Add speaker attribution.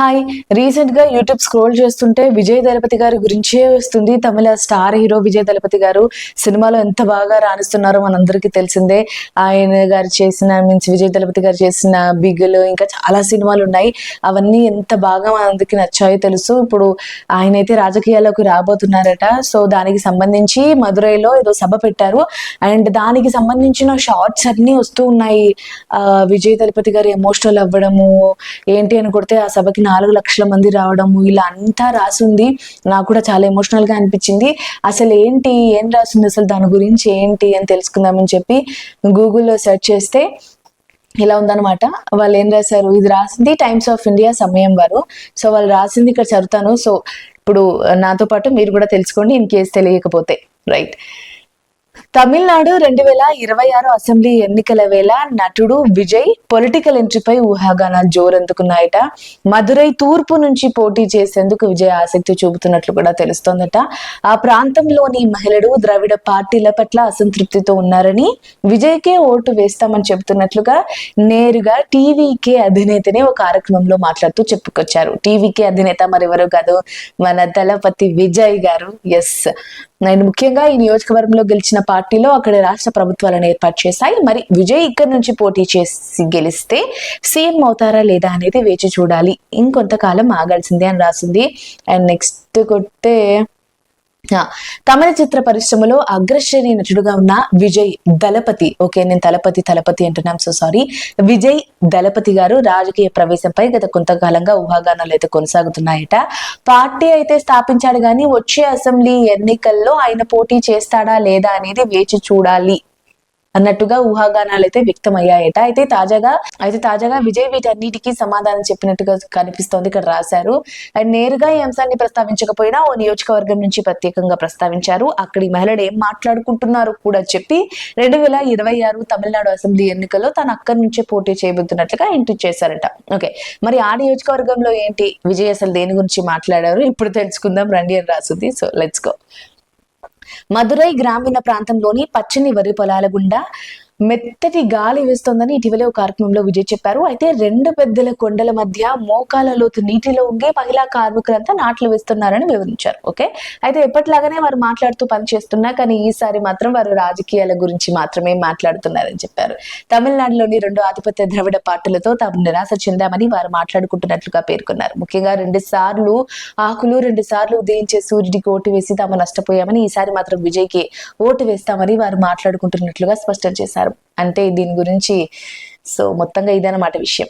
Speaker 1: Hi రీసెంట్గా YouTube scroll చేస్తుంటే విజయ్ దళపతి గారి గురించే వస్తుంది. తమిళ స్టార్ హీరో విజయ్ దళపతి గారు. సినిమాలో ఎంత బాగా రాణిస్తున్నారో మనందరికీ తెలిసిందే. ఆయన గారు చేసిన మీన్స్ విజయ్ దళపతి గారు చేసిన బిగులు ఇంకా చాలా సినిమాలు ఉన్నాయి. అవన్నీ ఎంత బాగా మనందరికి నచ్చాయో తెలుసు. ఇప్పుడు ఆయన అయితే రాజకీయాల్లోకి రాబోతున్నారట. సో దానికి సంబంధించి మదురైలో ఏదో సభ పెట్టారు. అండ్ దానికి సంబంధించిన షార్ట్స్ అన్నీ వస్తూ ఉన్నాయి. విజయ్ దళపతి గారు ఎమోషనల్ అవ్వడము ఏంటి అని కొడితే ఆ సభకి నాలుగు లక్షల మంది రావడము ఇలా అంతా రాసింది. నాకు కూడా చాలా ఎమోషనల్గా అనిపించింది. అసలు ఏంటి ఏం రాసింది అసలు దాని గురించి ఏంటి అని తెలుసుకుందామని చెప్పి గూగుల్లో సెర్చ్ చేస్తే ఇలా ఉందన్నమాట. వాళ్ళు ఏం రాశారు? ఇది రాసింది టైమ్స్ ఆఫ్ ఇండియా సమయం వారు సో వాళ్ళు రాసింది ఇక్కడ చదువుతాను. సో ఇప్పుడు నాతో పాటు మీరు కూడా తెలుసుకోండి ఇన్ కేసు తెలియకపోతే. రైట్ తమిళనాడు రెండు వేల ఇరవై ఆరు అసెంబ్లీ ఎన్నికల వేళ నటుడు విజయ్ పొలిటికల్ ఎంట్రీపై ఊహాగానాలు జోరందుకున్నాయట. మదురై తూర్పు నుంచి పోటీ చేసేందుకు విజయ్ ఆసక్తి చూపుతున్నట్లు కూడా తెలుస్తోందట. ఆ ప్రాంతంలోని మహిళలు ద్రవిడ పార్టీల పట్ల అసంతృప్తితో ఉన్నారని విజయ్కే ఓటు వేస్తామని చెబుతున్నట్లుగా నేరుగా టీవీకే అధినేతనే ఒక కార్యక్రమంలో మాట్లాడుతూ చెప్పుకొచ్చారు. టీవీకే అధినేత మరెవరో కాదు మన దళపతి విజయ్ గారు. ఎస్ నేను ముఖ్యంగా ఈ నియోజకవర్గంలో గెలిచిన పార్టీ పార్టీలో అక్కడ రాష్ట్ర ప్రభుత్వాలను ఏర్పాటు చేశాయి. మరి విజయ్ ఇక్కడ నుంచి పోటీ చేసి గెలిస్తే సీఎం అవుతారా లేదా అనేది వేచి చూడాలి. ఇంకొంతకాలం ఆగాల్సిందే అని రాసింది. అండ్ నెక్స్ట్ కొట్టే తమిళ చిత్ర పరిశ్రమలో అగ్రశ్రేణి నటుడుగా ఉన్న విజయ్ దళపతి. ఓకే నేను తలపతి తలపతి అంటున్నాం. సో సారీ విజయ్ దళపతి గారు రాజకీయ ప్రవేశంపై గత కొంతకాలంగా ఊహాగానాలు అయితే కొనసాగుతున్నాయట. పార్టీ అయితే స్థాపించాడు కానీ వచ్చే అసెంబ్లీ ఎన్నికల్లో ఆయన పోటీ చేస్తాడా లేదా అనేది వేచి చూడాలి. అన్నట్టుగా ఊహాగానాలు అయితే వ్యక్తమయ్యాయట. అయితే తాజాగా అయితే తాజాగా విజయ్ వీటన్నిటికీ సమాధానం చెప్పినట్టుగా కనిపిస్తోంది ఇక్కడ రాశారు. అండ్ నేరుగా ఈ అంశాన్ని ప్రస్తావించకపోయినా ఓ నియోజకవర్గం నుంచి ప్రత్యేకంగా ప్రస్తావించారు. అక్కడి మహిళలు ఏం మాట్లాడుకుంటున్నారు కూడా చెప్పి రెండు వేల ఇరవై ఆరు తమిళనాడు అసెంబ్లీ ఎన్నికల్లో తను అక్కడి నుంచే పోటీ చేయబోతున్నట్లుగా ఇంటి చేశారట. ఓకే మరి ఆ నియోజకవర్గంలో ఏంటి? విజయ్ అసలు దేని గురించి మాట్లాడారు? ఇప్పుడు తెలుసుకుందాం. రండి అని రాసింది. సో లెట్స్ గో మదురై గ్రామీణ ప్రాంతంలోని పచ్చని వరి పొలాల గుండా మెత్తటి గాలి వేస్తోందని ఇటీవలే ఒక కార్యక్రమంలో విజయ్ చెప్పారు. అయితే రెండు పెద్దల కొండల మధ్య మోకాల లోతు నీటిలో ఉండి మహిళా కార్మికులంతా నాట్లు వేస్తున్నారని వివరించారు. ఓకే? అయితే ఎప్పటిలాగానే వారు మాట్లాడుతూ పనిచేస్తున్నా కానీ ఈసారి మాత్రం వారు రాజకీయాల గురించి మాత్రమే మాట్లాడుతున్నారని చెప్పారు. తమిళనాడులోని రెండు ఆధిపత్య ద్రవిడ పార్టీలతో తాము నిరాశ చెందామని వారు మాట్లాడుకుంటున్నట్లుగా పేర్కొన్నారు. ముఖ్యంగా రెండు సార్లు ఆకులు రెండు సార్లు ఉదయించే సూర్యుడికి ఓటు వేసి తాము నష్టపోయామని ఈసారి మాత్రం విజయ్కి ఓటు వేస్తామని వారు మాట్లాడుకుంటున్నట్లుగా స్పష్టం చేశారు. అంటే దీని గురించి సో మొత్తంగా ఇదన్నమాట విషయం.